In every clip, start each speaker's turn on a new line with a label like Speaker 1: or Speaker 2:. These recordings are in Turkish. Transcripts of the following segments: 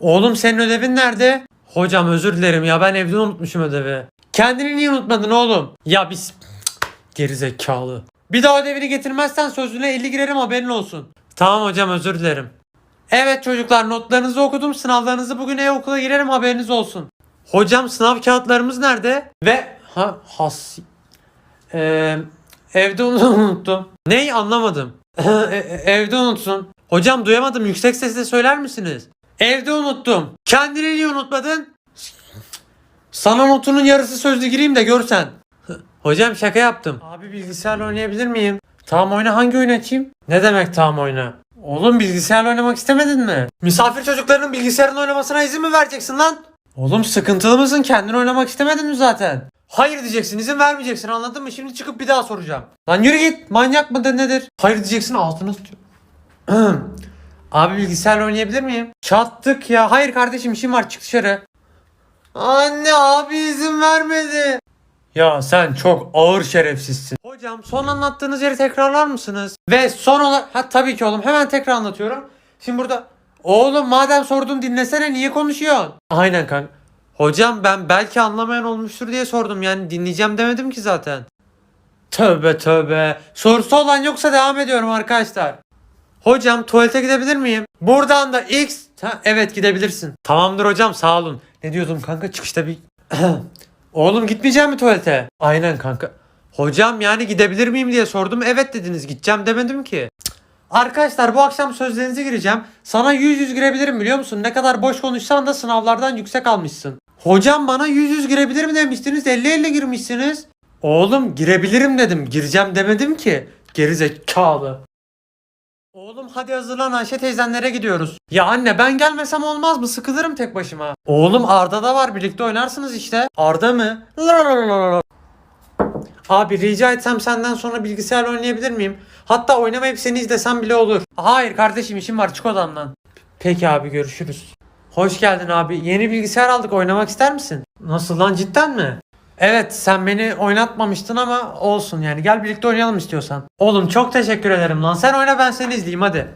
Speaker 1: Oğlum senin ödevin nerede? Hocam özür dilerim ya ben evde unutmuşum ödevi. Kendini niye unutmadın oğlum? Ya biz geri zekalı. Bir daha ödevini getirmezsen sözüne 50 girerim haberin olsun. Tamam hocam özür dilerim. Evet çocuklar notlarınızı okudum sınavlarınızı bugün e-okula girerim haberiniz olsun. Hocam sınav kağıtlarımız nerede? Ve ha has Ee, evde unuttum. Ney anlamadım. E- e- evde unutsun. Hocam duyamadım yüksek sesle söyler misiniz? Evde unuttum. Kendini niye unutmadın? Sana notunun yarısı sözlü gireyim de görsen. Hocam şaka yaptım. Abi bilgisayarla oynayabilir miyim? Tamam oyna hangi oyunu açayım? Ne demek tamam oyna? Oğlum bilgisayarla oynamak istemedin mi? Misafir çocuklarının bilgisayarın oynamasına izin mi vereceksin lan? Oğlum sıkıntılı mısın? Kendin oynamak istemedin mi zaten? Hayır diyeceksin izin vermeyeceksin anladın mı? Şimdi çıkıp bir daha soracağım. Lan yürü git manyak mıdır nedir? Hayır diyeceksin altını tutuyor. Abi bilgisayarla oynayabilir miyim? Çattık ya. Hayır kardeşim işim var çık dışarı. Anne abi izin vermedi. Ya sen çok ağır şerefsizsin. Hocam son anlattığınız yeri tekrarlar mısınız? Ve son olarak... Ha tabii ki oğlum hemen tekrar anlatıyorum. Şimdi burada... Oğlum madem sordun dinlesene niye konuşuyorsun? Aynen kanka. Hocam ben belki anlamayan olmuştur diye sordum yani dinleyeceğim demedim ki zaten. Tövbe tövbe. Sorusu olan yoksa devam ediyorum arkadaşlar. Hocam tuvalete gidebilir miyim? Buradan da X. Ha, evet gidebilirsin. Tamamdır hocam sağ olun. Ne diyordum kanka çıkışta bir... Oğlum gitmeyeceğim mi tuvalete? Aynen kanka. Hocam yani gidebilir miyim diye sordum. Evet dediniz gideceğim demedim ki. Arkadaşlar bu akşam sözlerinize gireceğim. Sana 100 100 girebilirim biliyor musun? Ne kadar boş konuşsan da sınavlardan yüksek almışsın. Hocam bana 100 100 girebilir mi demiştiniz 50 50 girmişsiniz. Oğlum girebilirim dedim. Gireceğim demedim ki. Geri zekalı. Oğlum hadi hazırlan Ayşe teyzenlere gidiyoruz. Ya anne ben gelmesem olmaz mı? Sıkılırım tek başıma. Oğlum Arda da var birlikte oynarsınız işte. Arda mı? Lalalala. Abi rica etsem senden sonra bilgisayarla oynayabilir miyim? Hatta oynamayıp seni izlesem bile olur. Hayır kardeşim işim var çık odamdan. Peki abi görüşürüz. Hoş geldin abi. Yeni bilgisayar aldık oynamak ister misin? Nasıl lan cidden mi? Evet sen beni oynatmamıştın ama olsun yani gel birlikte oynayalım istiyorsan. Oğlum çok teşekkür ederim lan sen oyna ben seni izleyeyim hadi.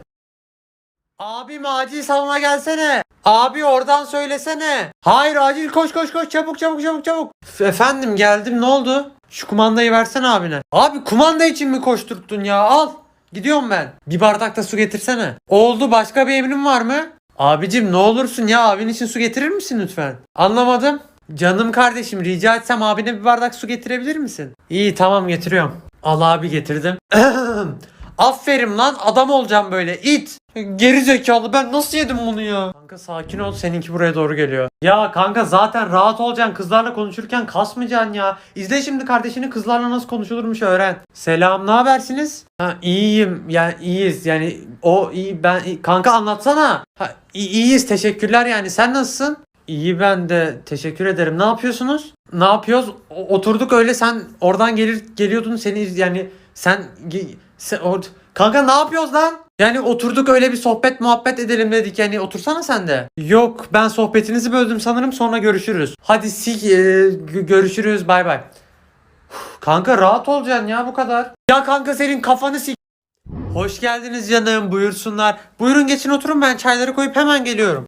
Speaker 1: Abim acil salona gelsene. Abi oradan söylesene. Hayır acil koş koş koş çabuk çabuk çabuk çabuk. Efendim geldim ne oldu? Şu kumandayı versene abine. Abi kumanda için mi koşturttun ya al. Gidiyorum ben. Bir bardak da su getirsene. Oldu başka bir emrin var mı? Abicim ne olursun ya abin için su getirir misin lütfen? Anlamadım. Canım kardeşim rica etsem abine bir bardak su getirebilir misin? İyi tamam getiriyorum. Al abi getirdim. Aferin lan adam olacağım böyle it. Geri zekalı ben nasıl yedim bunu ya? Kanka sakin ol seninki buraya doğru geliyor. Ya kanka zaten rahat olacaksın kızlarla konuşurken kasmayacaksın ya. İzle şimdi kardeşini kızlarla nasıl konuşulurmuş öğren. Selam ne habersiniz? Ha iyiyim yani iyiyiz yani o iyi ben kanka anlatsana. Ha iyiyiz teşekkürler yani sen nasılsın? İyi ben de teşekkür ederim. Ne yapıyorsunuz? Ne yapıyoruz? Oturduk öyle sen oradan gelir geliyordun seni yani sen, sen or- kanka ne yapıyoruz lan? Yani oturduk öyle bir sohbet muhabbet edelim dedik yani otursana sen de. Yok ben sohbetinizi böldüm sanırım sonra görüşürüz. Hadi sik e, gö- görüşürüz bay bay. Uf, Kanka rahat olacaksın ya bu kadar. Ya kanka senin kafanı sik. Hoş geldiniz canım buyursunlar. Buyurun geçin oturun ben çayları koyup hemen geliyorum.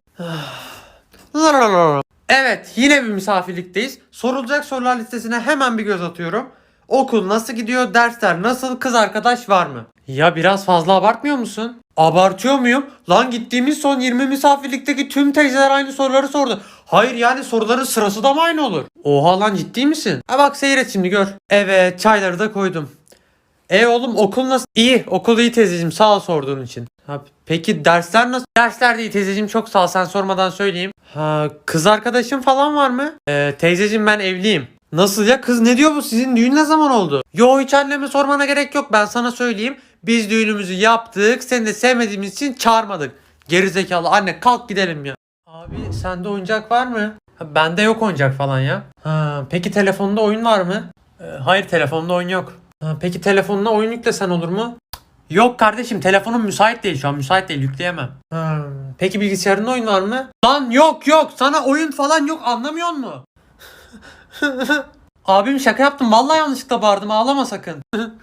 Speaker 1: Evet yine bir misafirlikteyiz. Sorulacak sorular listesine hemen bir göz atıyorum. Okul nasıl gidiyor? Dersler nasıl? Kız arkadaş var mı? Ya biraz fazla abartmıyor musun? Abartıyor muyum? Lan gittiğimiz son 20 misafirlikteki tüm teyzeler aynı soruları sordu. Hayır yani soruların sırası da mı aynı olur? Oha lan ciddi misin? Ha bak seyret şimdi gör. Evet çayları da koydum. E oğlum okul nasıl? İyi okul iyi teyzeciğim sağ ol sorduğun için. Ha, peki dersler nasıl? Dersler de iyi teyzeciğim çok sağ ol sen sormadan söyleyeyim. Ha, kız arkadaşın falan var mı? Ee, teyzeciğim ben evliyim. Nasıl ya kız ne diyor bu sizin düğün ne zaman oldu? Yo hiç anneme sormana gerek yok ben sana söyleyeyim. Biz düğünümüzü yaptık seni de sevmediğimiz için çağırmadık. Gerizekalı anne kalk gidelim ya. Abi sende oyuncak var mı? Ha, bende yok oyuncak falan ya. Ha, peki telefonda oyun var mı? Ee, hayır telefonda oyun yok. Ha, peki telefonuna oyun yüklesen olur mu? Yok kardeşim telefonum müsait değil şu an müsait değil yükleyemem. Ha, peki bilgisayarında oyun var mı? Lan yok yok sana oyun falan yok anlamıyor musun? Abim şaka yaptım vallahi yanlışlıkla bağırdım ağlama sakın.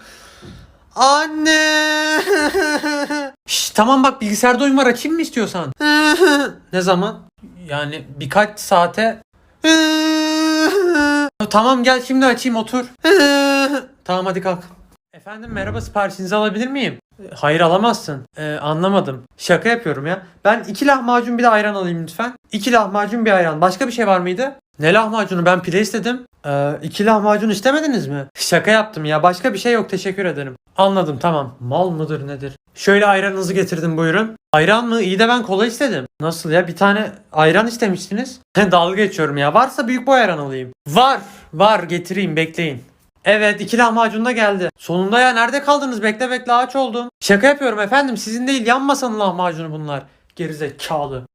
Speaker 1: Anne. Şş, tamam bak bilgisayarda oyun var açayım mı istiyorsan? ne zaman? Yani birkaç saate Tamam gel şimdi açayım otur. tamam hadi kalk. Efendim merhaba siparişinizi alabilir miyim? E, Hayır alamazsın. E, anlamadım. Şaka yapıyorum ya. Ben iki lahmacun bir de ayran alayım lütfen. İki lahmacun bir ayran. Başka bir şey var mıydı? Ne lahmacunu? Ben pide istedim. E, iki lahmacun istemediniz mi? Şaka yaptım ya. Başka bir şey yok. Teşekkür ederim. Anladım tamam. Mal mıdır nedir? Şöyle ayranınızı getirdim buyurun. Ayran mı? İyi de ben kola istedim. Nasıl ya? Bir tane ayran istemiştiniz. Dalga geçiyorum ya. Varsa büyük boy ayran alayım. Var. Var getireyim bekleyin. Evet iki lahmacun da geldi. Sonunda ya nerede kaldınız? Bekle bekle aç oldum. Şaka yapıyorum efendim. Sizin değil yan masanın lahmacunu bunlar. Gerizekalı.